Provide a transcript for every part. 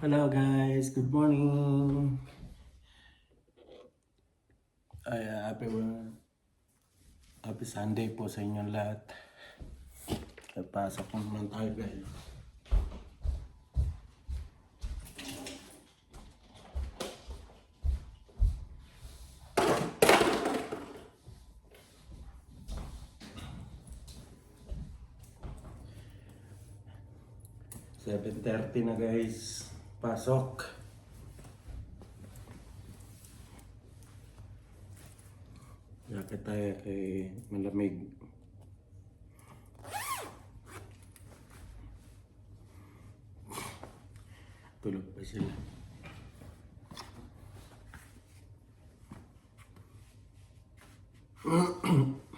Hello guys, good morning. Ay, uh, happy, happy Sunday po sa inyong lahat. At pasok po naman tayo guys. Seven thirty na guys. Pasok. Yakit tayo kay malamig. Tulog pa sila.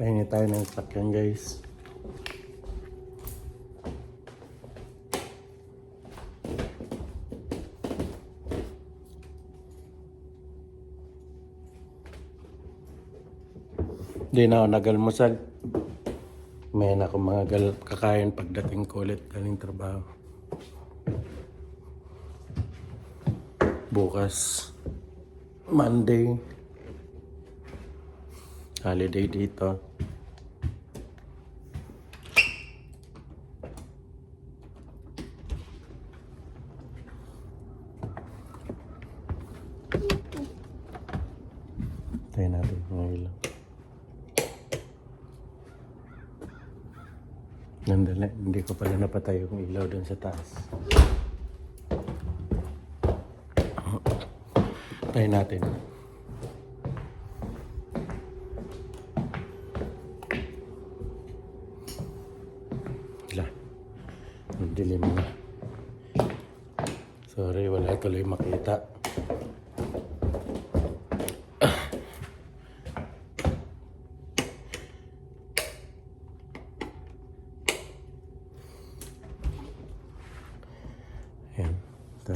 Pahingi tayo ng sakyan guys. Hindi na ako nagalmusal. May na ako mga gal kakain pagdating ko ulit galing trabaho. Bukas, Monday, holiday dito. Tayo natin mga ilaw. Nandala, hindi ko pala napatay yung ilaw doon sa taas. Tayo natin. Tuloy makita. Ayan. Ito.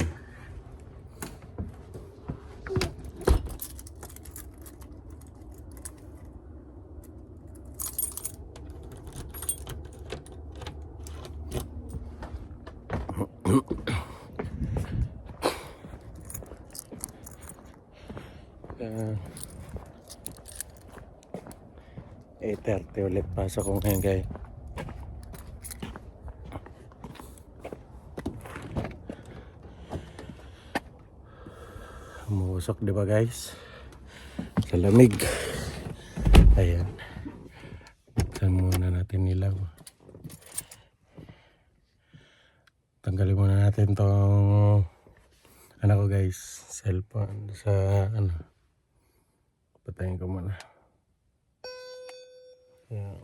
Uh, 8.30 ulit pasok ko ngayon guys. Umusok, di ba guys? Sa lamig. Ayan. Buksan muna natin ilaw. Tanggalin muna natin tong ano ko guys, cellphone sa ano. Patayin ko muna. Ayan.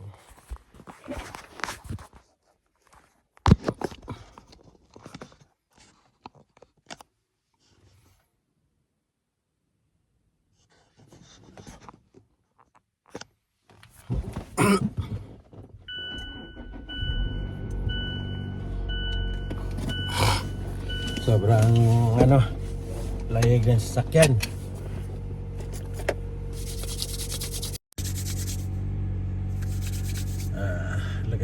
Sobrang ano, layag ng sasakyan.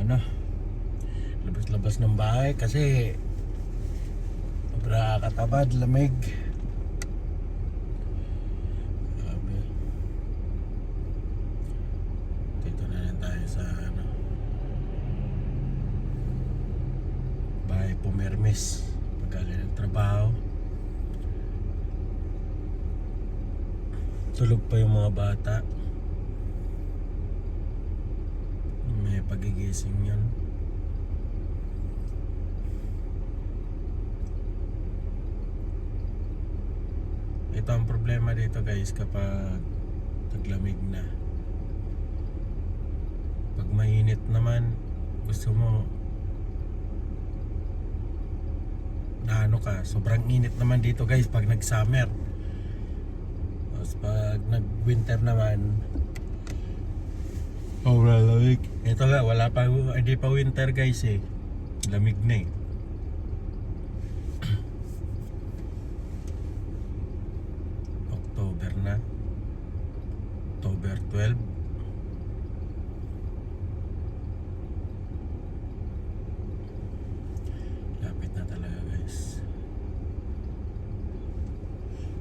ano? Labas-labas ng bahay kasi sobra katabad, lamig Grabe. dito na lang tayo sa ano bahay pumermis pagkali ng trabaho tulog pa yung mga bata may pagigising yun ito ang problema dito guys kapag taglamig na pag mainit naman gusto mo na ano ka sobrang init naman dito guys pag nag summer tapos pag nag winter naman Sobrang lamig. Ito nga, wala pa, hindi pa winter guys eh. Lamig na eh. October na. October 12. Lapit na talaga guys.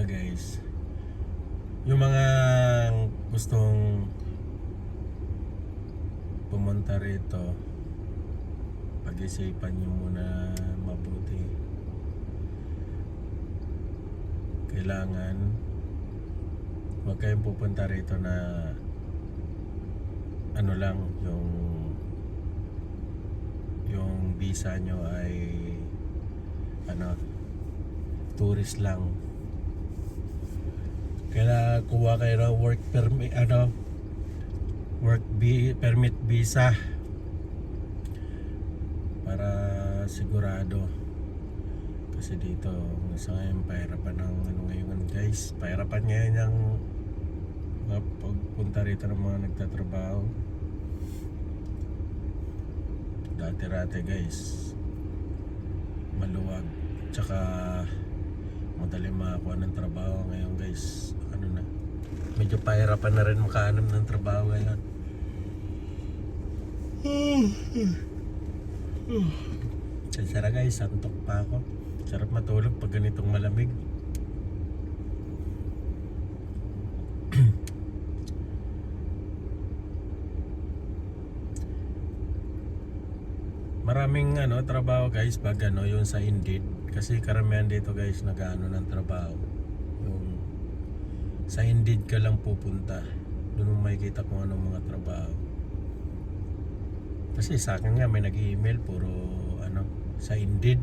Guys. Yung mga gustong pumunta rito, pag-isipan nyo muna mabuti. Kailangan huwag kayong pupunta rito na ano lang yung yung visa nyo ay ano tourist lang kaya kuha kayo ng work permit ano work bi- permit visa. Para sigurado. Kasi dito sa ngayon pahirapan ng ano ngayon guys. Pahirapan ngayon yung mga pagpunta rito ng mga nagtatrabaho. Dati-rate guys. Maluwag. Tsaka madali makakuha ng trabaho ngayon guys ano na medyo pahirapan na rin makahanap ng trabaho ngayon Sara guys, santok pa ako. Sarap matulog pag ganitong malamig. Maraming ano trabaho guys pag ano yung sa Indeed kasi karamihan dito guys nag-ano ng trabaho. Yung sa Indeed ka lang pupunta. Doon mo makikita kung anong mga trabaho. Kasi sa akin nga may nag-email puro ano sa Indeed.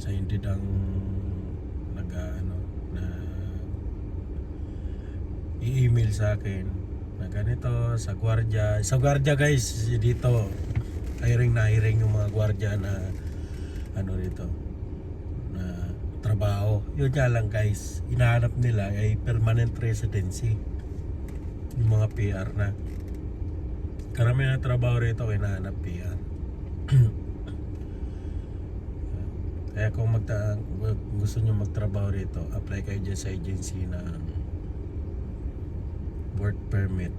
Sa Indeed ang nag ano na i-email sa akin na ganito sa gwardiya. Sa gwardiya guys dito hiring na hiring yung mga gwardiya na ano dito na trabaho. Yun nga lang guys, inahanap nila ay permanent residency. Yung mga PR na. Karamihan na trabaho rito hinahanap PR. Kaya kung magta gusto nyo magtrabaho rito, apply kayo dyan sa agency na work permit.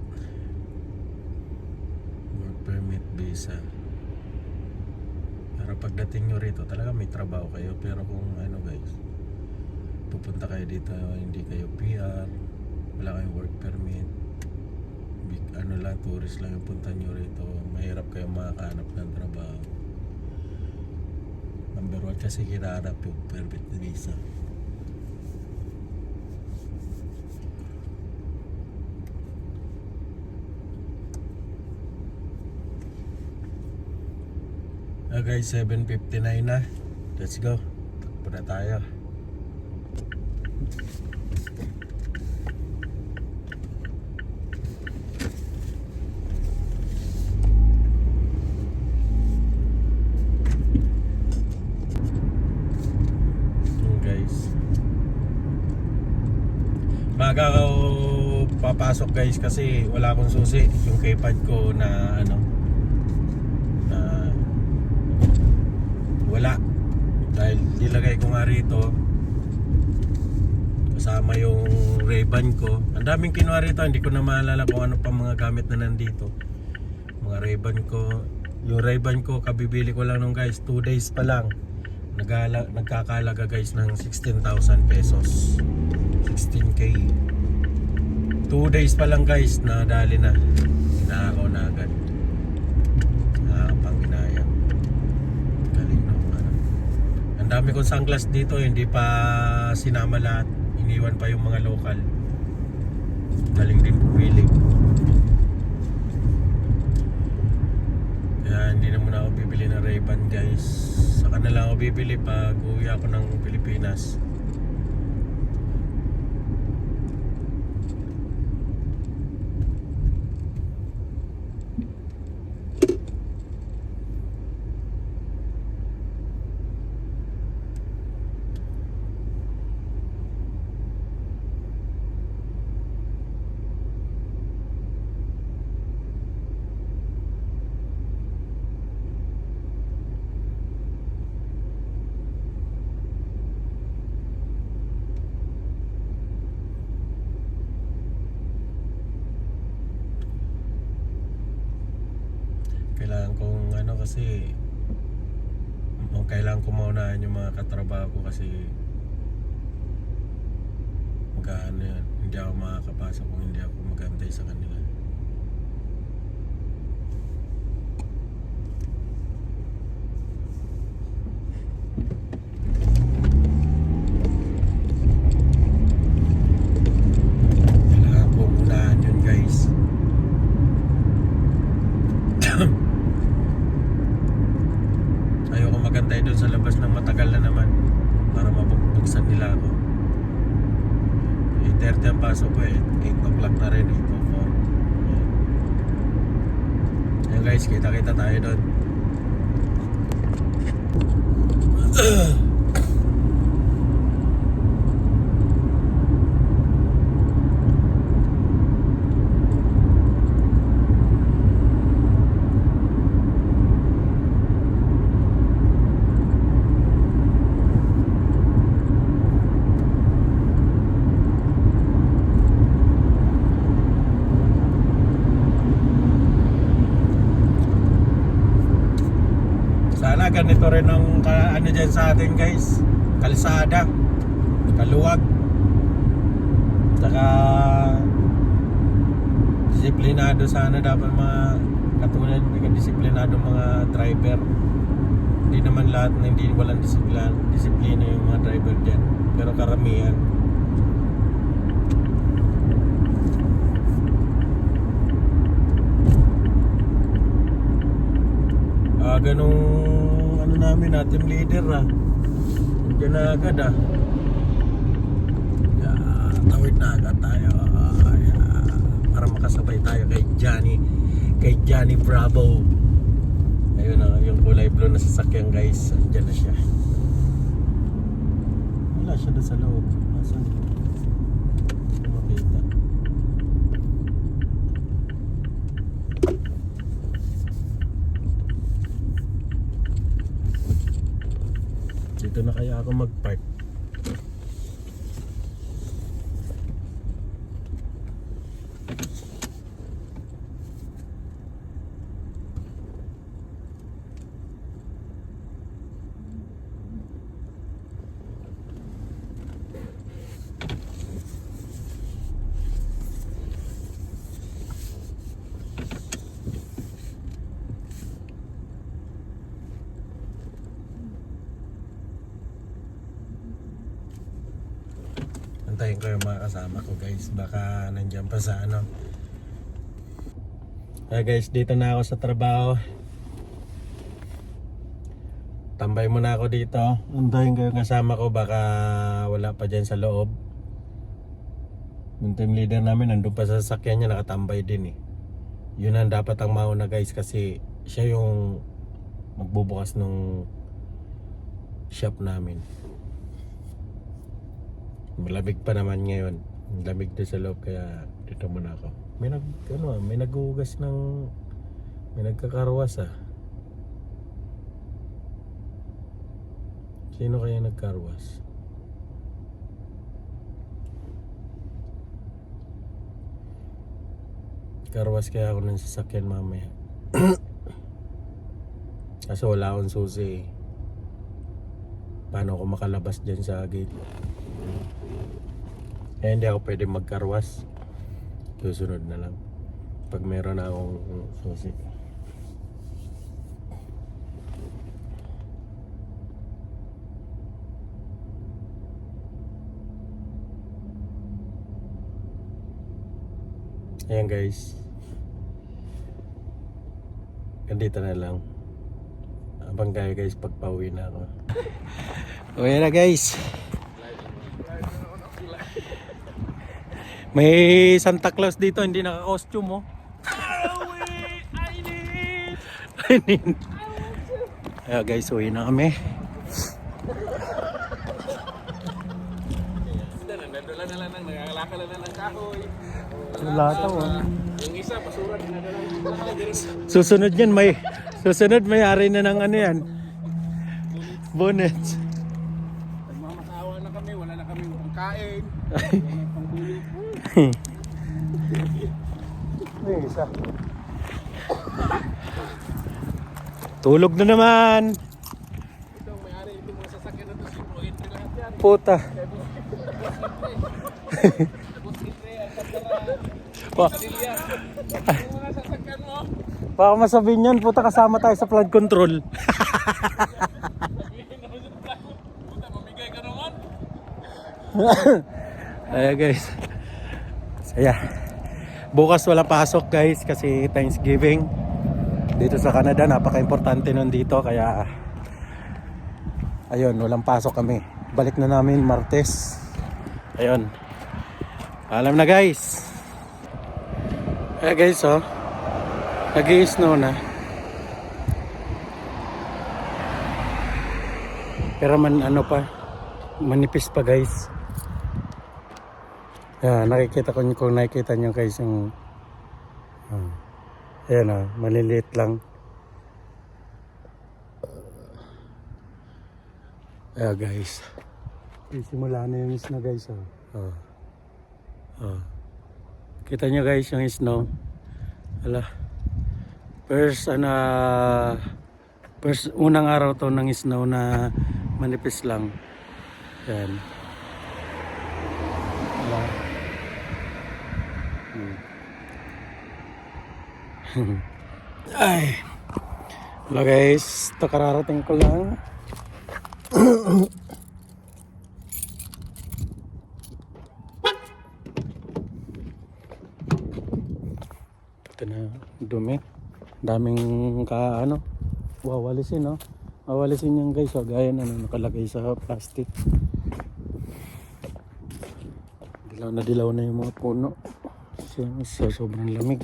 Work permit visa. Pagdating nyo rito, talaga may trabaho kayo. Pero kung ano guys, pupunta kayo dito, hindi kayo PR, wala kayong work permit, big- ano lang, tourist lang yung punta nyo rito, mahirap kayo makahanap ng trabaho. Number one kasi kinahanap yung permit visa. guys, 7.59 na. Let's go. Takbo na tayo. Hmm, Maga ako papasok guys kasi wala akong susi yung keypad ko na ano nilagay ko nga rito kasama yung Ray-Ban ko. Ang daming kinuha rito hindi ko na maalala kung ano pa mga gamit na nandito. Mga Ray-Ban ko. Yung Ray-Ban ko kabibili ko lang nung guys 2 days pa lang. Nagala, nagkakalaga guys ng 16,000 pesos. 16k 2 days pa lang guys na dali na. Inakaw na agad Nakakapanginaya Galing no ano. Ang dami kong sunglass dito Hindi pa sinama lahat. Iniwan pa yung mga local. Galing din pumili Kaya hindi na muna ako bibili ng Ray-Ban guys. Saka na lang ako bibili pag uwi ako ng Pilipinas kailangan kong ano kasi o kailangan ko maunahan yung mga katrabaho ko kasi magkano yan hindi ako makakapasok kung hindi ako magantay sa kanila kailangan ko unahan yun guys Ayoko magantay doon sa labas ng matagal na naman para nila ako. 8.30 ang pasok ko eh. 8 o'clock na rin, 8 o'clock. Ayan guys, kita-kita tayo doon. Sana ganito rin ang ano dyan sa atin guys. Kalsada. Kaluwag. Saka disiplinado sana dapat mga katulad disiplinado mga driver. Hindi naman lahat na hindi walang disiplina, disiplina yung mga driver dyan. Pero karamihan. Ah, ganong ano namin ah, team leader ah. Diyan na agad ah. Yeah, tawid na agad tayo. Ah, yeah. Para makasabay tayo kay Johnny. Kay Johnny Bravo. Ayun ah, yung kulay blue na sasakyan guys. Diyan na siya. Wala siya doon sa loob. Asan? Hindi makita. Dito na kaya ako mag-park. Antayin ko yung mga kasama ko guys. Baka nandyan pa sa ano. Kaya guys, dito na ako sa trabaho. Tambay muna ako dito. Antayin ko yung kasama ko. Baka wala pa dyan sa loob. Yung team leader namin nandun pa sa sasakyan niya. Nakatambay din eh. Yun ang dapat ang mauna guys. Kasi siya yung magbubukas ng shop namin. Malamig pa naman ngayon. Lamig doon sa loob kaya Dito muna ako. May nag ano, may naghuhugas ng may nagkakarwas ah. Sino kaya nagkarwas? Karwas kaya ako ng sasakyan mamaya. Kaso wala akong susi eh. Paano ako makalabas dyan sa gate? Eh, hindi ako pwede magkarwas. Susunod na lang. Pag meron na akong susi. Ayan guys. Ganito na lang. Abang kayo guys pag pauwi na ako. Uwi na guys. May Santa Claus dito, hindi naka-costume oh. I need. Ayan guys, uwi na kami. Nadala na lang, nakakalaka na lang ng kahoy. Wala to. Yung isa, basura, dinadala Susunod yan, may susunod may ari na ng ano yan. Bonnet. Kami pangkain. May isa. Tulog na naman. Ito, may-ari, ito mga sasakyan na to, si Pro Entry lahat yan. Puta. Pa mo, baka masabihin yan, puta kasama tayo sa flood control. puta, mamigay ka naman. Ayan guys. Saya. Bukas wala pasok guys kasi Thanksgiving. Dito sa Canada napaka-importante nun dito kaya ayun, walang pasok kami. Balik na namin Martes. Ayun. Alam na guys. Eh guys oh. Nag-i-snow na. Pero man ano pa, manipis pa guys. Yeah, nakikita ko kung nakikita nyo guys yung ah, ayan ah, maliliit lang. Yeah guys. Okay, simula na yung snow guys oh. Oh. Oh. Kita nyo guys yung snow. Ala. First ano first unang araw to ng snow na manipis lang. Yan. Wala. Hmm. Ay. Hello guys, ito kararating ko lang. ito na dumi. Daming ka ano, wawalisin no. Wawalisin yan guys, oh, gaya na ano, nakalagay sa plastic. Dilaw na dilaw na yung mga puno. So, so sobrang lamig.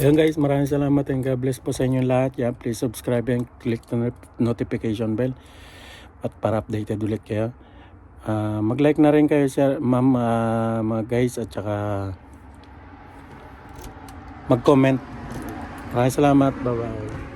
Ayun guys, maraming salamat and God bless po sa inyong lahat. Yeah, please subscribe and click the not- notification bell at para updated ulit kayo. Ah, mag-like na rin kayo sa ma'am ah, mga guys at saka mag-comment. Maraming salamat. Bye-bye.